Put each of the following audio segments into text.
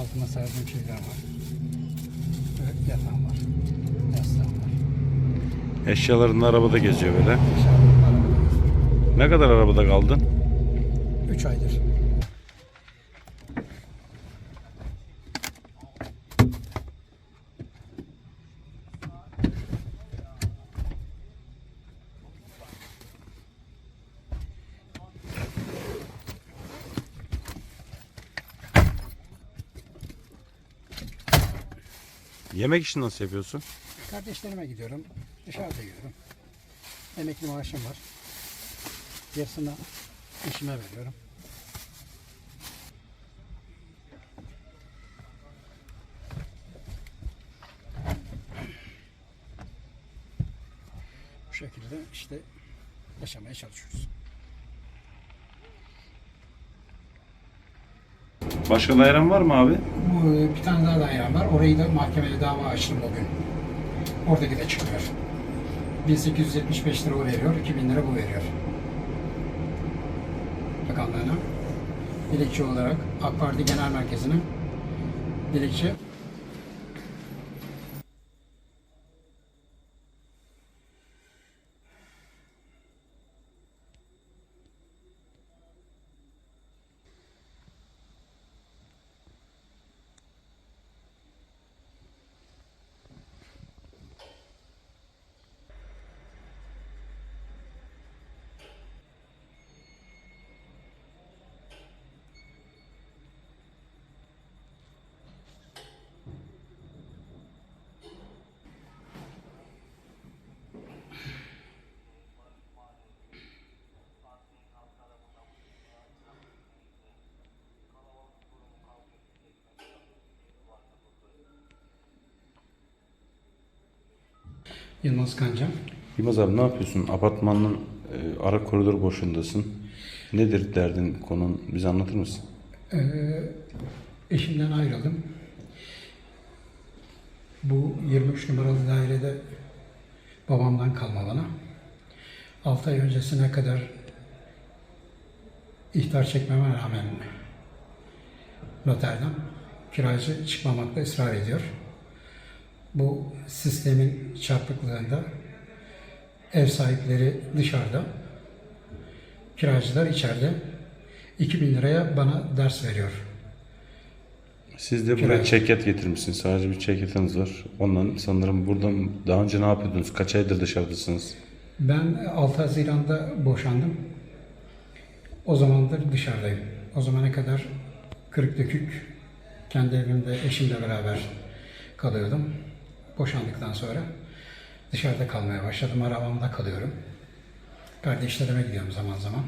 Altıma sardığım şeyler var. Ve yatağım var. Yastığım var. Eşyaların da arabada geziyor böyle. Dışarıda arabada Ne kadar arabada kaldın? 3 aydır. Yemek işini nasıl yapıyorsun? Kardeşlerime gidiyorum. Dışarıda yiyorum. Emekli maaşım var. Yarısını işime veriyorum. Bu şekilde işte yaşamaya çalışıyoruz. Başka dairen var mı abi? Bu e, bir tane daha dairem var. Orayı da mahkemeye dava açtım o gün. Oradaki de çıkıyor. 1875 lira o veriyor, 2000 lira bu veriyor. Bakanlığına. Dilekçe olarak AK Parti Genel Merkezi'ne dilekçe Yılmaz Kanca. Yılmaz abi ne yapıyorsun? Apartmanın e, ara koridor boşundasın. Nedir derdin, konun? Bize anlatır mısın? Ee, eşimden ayrıldım. Bu 23 numaralı dairede babamdan kalma bana. 6 ay öncesine kadar ihtar çekmeme rağmen noterden kiracı çıkmamakta ısrar ediyor. Bu sistemin çarpıklığında ev sahipleri dışarıda, kiracılar içeride 2000 liraya bana ders veriyor. Siz de buraya Kiracı. çekyat getirmişsiniz. Sadece bir çekyatınız var. Ondan sanırım buradan daha önce ne yapıyordunuz? Kaç aydır dışarıdasınız? Ben 6 Haziran'da boşandım. O zamandır dışarıdayım. O zamana kadar kırık dökük kendi evimde eşimle beraber kalıyordum. Boşandıktan sonra dışarıda kalmaya başladım. Arabamda kalıyorum. Kardeşlerime gidiyorum zaman zaman.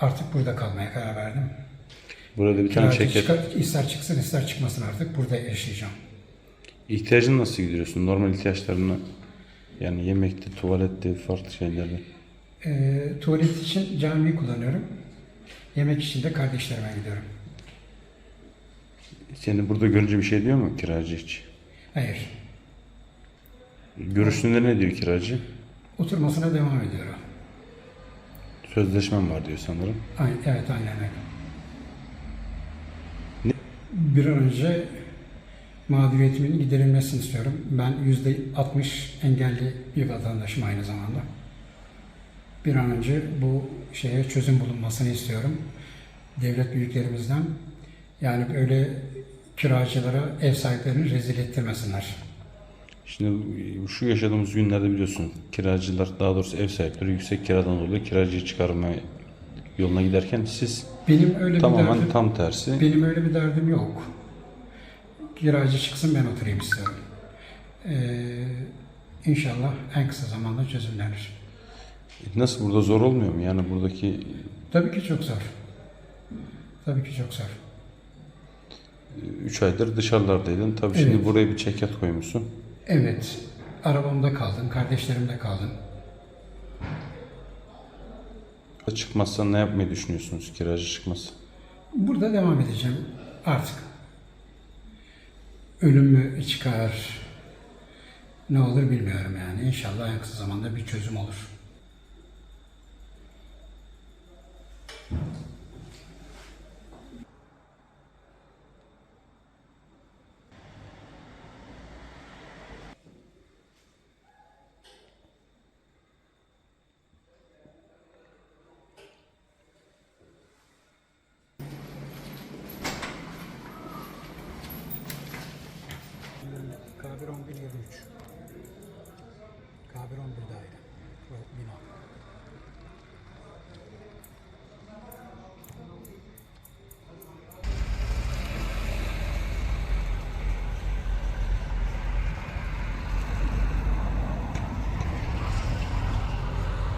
Artık burada kalmaya karar verdim. Burada bir tane çekyat. çıkar, ister çıksın ister çıkmasın artık burada yaşayacağım. İhtiyacını nasıl gidiyorsun? Normal ihtiyaçlarını yani yemekte, tuvalette, farklı şeylerde. Ee, tuvalet için camiyi kullanıyorum. Yemek için de kardeşlerime gidiyorum. Seni burada görünce bir şey diyor mu kiracı hiç? Hayır. Görüştüğünde ne diyor kiracı? Oturmasına devam ediyorum. Sözleşmem var diyor sanırım. Aynen, evet aynen öyle. Ne- Bir an önce mağduriyetimin giderilmesini istiyorum. Ben yüzde 60 engelli bir vatandaşım aynı zamanda. Bir an önce bu şeye çözüm bulunmasını istiyorum. Devlet büyüklerimizden yani böyle kiracılara ev sahiplerini rezil ettirmesinler. Şimdi şu yaşadığımız günlerde biliyorsun kiracılar daha doğrusu ev sahipleri yüksek kiradan dolayı kiracıyı çıkarma yoluna giderken siz Benim öyle bir tamamen derdim, tam tersi. benim öyle bir derdim yok. Kiracı çıksın ben oturayım istiyorum. Ee, inşallah en kısa zamanda çözümlenir. Nasıl burada zor olmuyor mu? Yani buradaki Tabii ki çok zor. Tabii ki çok zor. 3 aydır dışarılardaydın. Tabii şimdi Evet. buraya bir çekyat koymuşsun. Evet, arabamda kaldım, kardeşlerimde kaldım. Çıkmazsan ne yapmayı düşünüyorsunuz kiracı çıkmaz? Burada devam edeceğim artık. Ölüm mü çıkar, ne olur bilmiyorum yani. İnşallah en kısa zamanda bir çözüm olur. 11 geçiyor. K1 11 daire. Bu bina.